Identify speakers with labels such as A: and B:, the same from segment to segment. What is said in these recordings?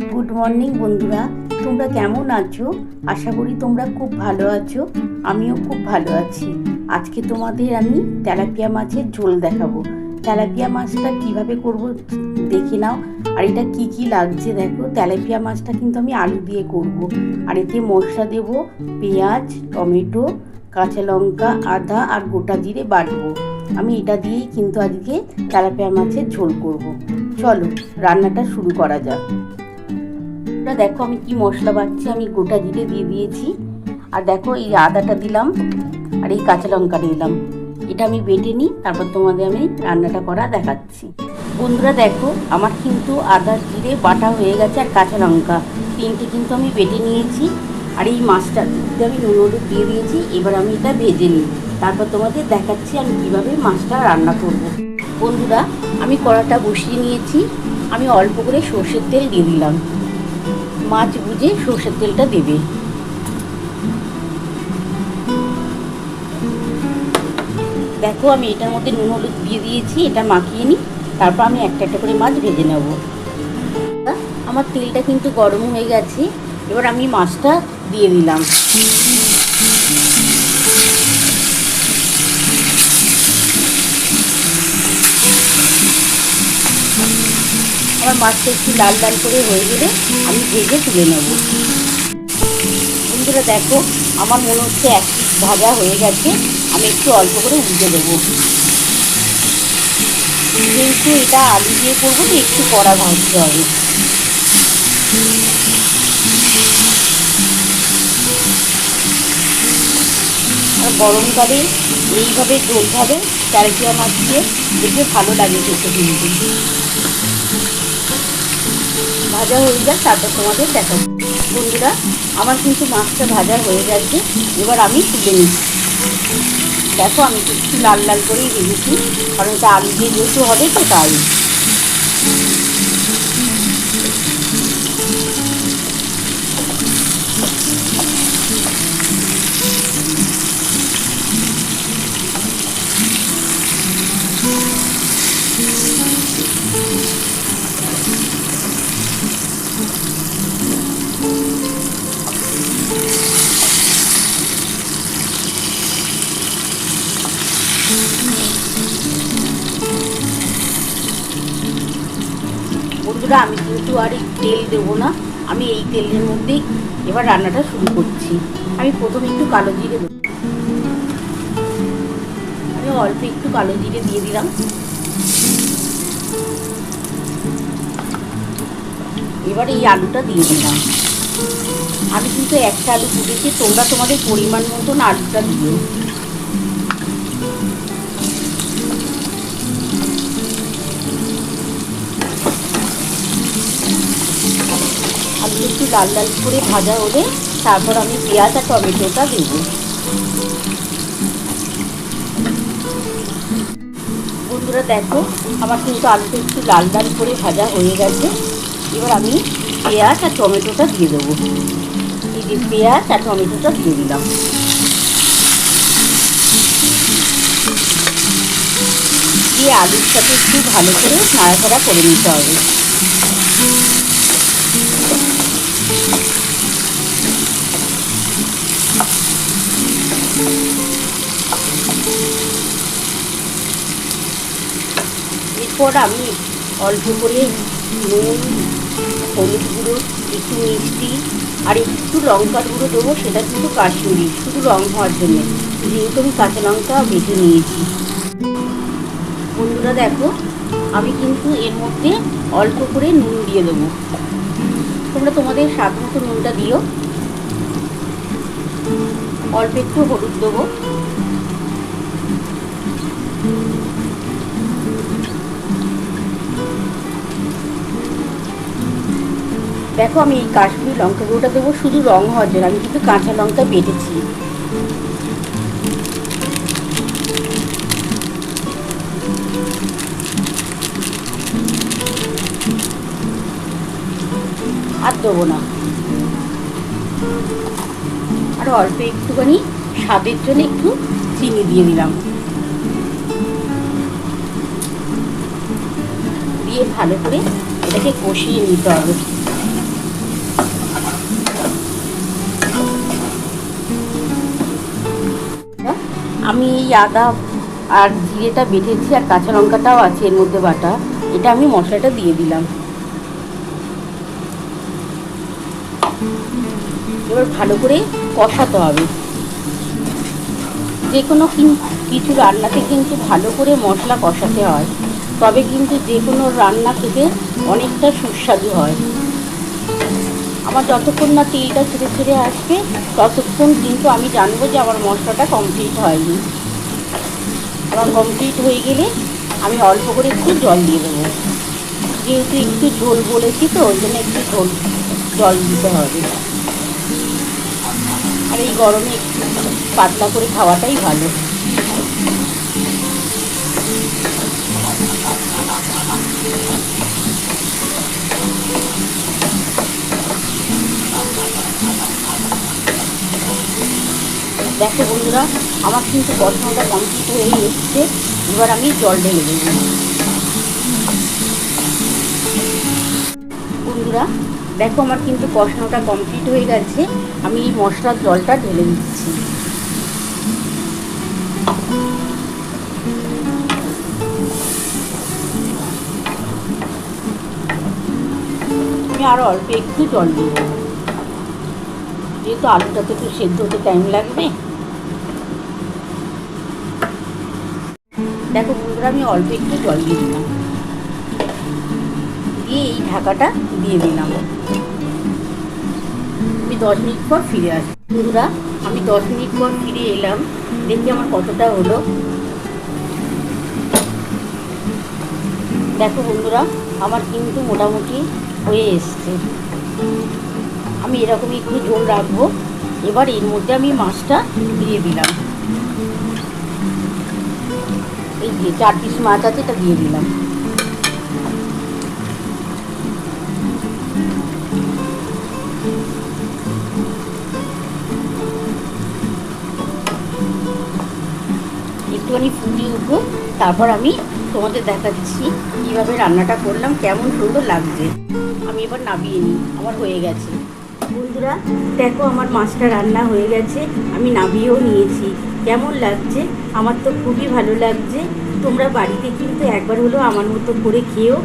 A: Good morning বন্ধুরা। তোমরা কেমন আছো? আশা করি তোমরা খুব ভালো আছো। আমিও খুব ভালো আছি। আজকে তোমাদের আমি তেলাপিয়া মাছের ঝোল দেখাবো। তেলাপিয়া মাছটা কীভাবে করব দেখে নাও। আর এটা কি কি লাগছে দেখো? তেলাপিয়া মাছটা কিন্তু আমি আলু দিয়ে করব। আর এতে মশলা দেব, পেঁয়াজ, টমেটো, কাঁচা লঙ্কা, আদা আর গোটা জিরে বাটবো। আমি এটা দিয়েই কিন্তু আজকে তেলাপিয়া মাছের ঝোল করব। চলো, রান্নাটা শুরু করা যাক। এটা দেখো আমি কি মশলা বাটছি, আমি গোটা জিরে দিয়ে দিয়েছি। আর দেখো এই আদাটা দিলাম, আর এই কাঁচা লঙ্কা দিলাম। এটা আমি বেটে নিই, তারপর তোমাদের আমি রান্নাটা করা দেখাচ্ছি। বন্ধুরা দেখো, আমার কিন্তু আদা, জিরে, বাটা হয়ে গেছে আর কাঁচা লঙ্কা। তিনটে কিন্তু আমি বেটে নিয়েছি, আর এই মাছটা আমি নুন, হলুদ দিয়ে দিয়েছি, এবার আমি এটা ভেজে নিই। তারপর তোমাদের দেখাচ্ছি আমি কীভাবে মাছটা রান্না করব। বন্ধুরা, আমি কড়াটা বসিয়ে নিয়েছি, আমি অল্প করে সর্ষের তেল দিয়ে দিলাম। মাছ বুঝে সর্ষের তেলটা দেবে। দেখো আমি এটার মধ্যে নুন, হলুদ দিয়ে দিয়েছি, এটা মাখিয়ে নিই তারপর আমি একটা একটা করে মাছ ভেজে নেব। আমার তেলটা কিন্তু গরম হয়ে গেছে, এবার আমি মাছটা দিয়ে দিলাম। আমার মাছটা একটু লাল লাল করে হয়ে গেলে আমি ভেজে তুলে নেব। বন্ধুরা দেখো, আমার মনে হচ্ছে এক ভাজা হয়ে গেছে। আমি একটু অল্প করে উল্টে দেবো। যেহেতু এটা আলু দিয়ে করব, তো একটু কড়া ভাজতে হবে। আর গরমকালে এইভাবে ঝোলভাবে চারকিয়া মাছ দিয়ে দেখবে ভালো লাগে খেতে কিন্তু। ভাজা হয়ে যাক, তারপর তোমাদের দেখা বন্ধুরা, আমার কিন্তু মাছটা ভাজা হয়ে গেছে, এবার আমি তুলে নিচ্ছি। দেখো, আমি একটু লাল লাল করেই ভেজেছি, কারণ এটা আলু দিয়ে যেহেতু হবে, তো তাই। বন্ধুরা, আমি কিন্তু আর তেল দেবো না। আমি এই তেলের মধ্যেই এবার রান্নাটা শুরু করছি। আমি প্রথমে একটু কালো জিরে দেবো। আমি অল্প একটু কালো জিরে দিয়ে দিলাম। এবার এই আলুটা দিয়ে দিলাম। আমি কিন্তু একটা আলু ফুটেছি তোমরা তোমাদের পরিমাণ মতন আলুটা দিও। লাল লাল করে ভাজা হলে তারপর আমি পেঁয়াজ আর টমেটোটা দেব। বন্ধুরা দেখো, আমার কিন্তু আলুটা একটু লাল লাল করে ভাজা হয়ে গেছে। এবার আমি পেঁয়াজ আর টমেটোটা দিয়ে দেবো। এই পেঁয়াজ আর টমেটোটা দিয়ে দিলাম। দিয়ে আলুর সাথে একটু ভালো করে নাড়াচাড়া করে নিতে হবে। এরপর আমি অল্প করে নুন, হলুদ গুঁড়ো, একটু মিষ্টি আর একটু লঙ্কার গুঁড়ো দেবো, সেটা কিন্তু কাশ্মীরি, শুধু রং হওয়ার জন্য। যেহেতু আমি কাঁচা লঙ্কা বেটে নিয়েছি। বন্ধুরা দেখো, আমি কিন্তু এর মধ্যে অল্প করে নুন দিয়ে দেবো। তোমরা তোমাদের স্বাদ মতো নুনটা দিও। অল্প একটু হলুদ দেবো। দেখো আমি এই কাশ্মীরি লঙ্কা গুঁড়োটা দেবো, শুধু রং হওয়ার জন্য। আমি কিন্তু কাঁচা লঙ্কা বেটেছি। আর দেবো না। আর অল্প একটুখানি স্বাদের জন্য একটু চিনি দিয়ে দিলাম। দিয়ে ভালো করে এটাকে কষিয়ে নিতে হবে। আমি এই আদা আর জিরেটা বেটেছি আর কাঁচা লঙ্কাটাও আছে এর মধ্যে বাটা। এটা আমি মশলাটা দিয়ে দিলাম। এবার ভালো করে কষাতে হবে। যে কিন- কিছু রান্নাতে কিন্তু ভালো করে মশলা কষাতে হয়। তবে কিন্তু যে কোনো রান্না খেতে অনেকটা সুস্বাদু হয়। আমার যতক্ষণ না তেলটা ছেড়ে ছেড়ে আসবে, ততক্ষণ কিন্তু আমি জানব যে আমার মশলাটা কমপ্লিট হয়নি। আমার কমপ্লিট হয়ে গেলে আমি অল্প করে একটু জল দিয়ে দেবো। যেহেতু একটু ঝোল বলেছি তো, ওই জন্য একটু ঝোল, জল দিতে হবে। আর এই গরমে একটু পাতলা করে খাওয়াটাই ভালো। দেখো বন্ধুরা, আমার কিন্তু কষানোটা কমপ্লিট হয়ে এসছে। এবার আমি জল ঢেলে দেবো। বন্ধুরা, দেখো আমার কিন্তু কষানোটা কমপ্লিট হয়ে গেছে। আমি এই মশলার জলটা ঢেলে দিচ্ছি। আমি আরও অল্প একটু জল দিব। যেহেতু আলুটা তো একটু সেদ্ধ হতে টাইম লাগবে বন্ধুরা আমি অল্প একটু জল দিয়ে দিলাম। দিয়ে এই ঢাকাটা দিয়ে দিলাম। আমি দশ মিনিট পর ফিরে আসি। বন্ধুরা, আমি দশ মিনিট পর ফিরে এলাম। দেখি আমার কতটা হলো। দেখো বন্ধুরা, আমার কিন্তু মোটামুটি হয়ে এসছে। আমি এরকমই একটু জল রাখব। এবার এর মধ্যে আমি মাছটা দিয়ে দিলাম। এই যে চার পিস মাছ আছে, এটা দিয়ে দিলাম। একটুখানি ফুটিয়ে উঠবো, তারপর আমি তোমাদের দেখাচ্ছি কীভাবে রান্নাটা করলাম, কেমন সুন্দর লাগছে। আমি এবার নামিয়ে নিই, আমার হয়ে গেছে। বন্ধুরা, দেখো আমার মাছটা রান্না হয়ে গেছে, আমি নামিয়েও নিয়েছি। কেমন লাগছে? আমার তো খুবই ভালো লাগছে। তোমরা বাড়িতে কিন্তু একবার হলেও আমার মতো করে খেয়েও।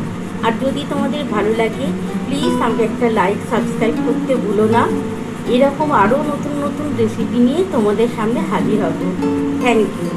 A: আর যদি তোমাদের ভালো লাগে প্লিজ আমাকে একটা লাইক সাবস্ক্রাইব করতে ভুলো না। এরকম আরও নতুন নতুন রেসিপি নিয়ে তোমাদের সামনে হাজির হব। Thank you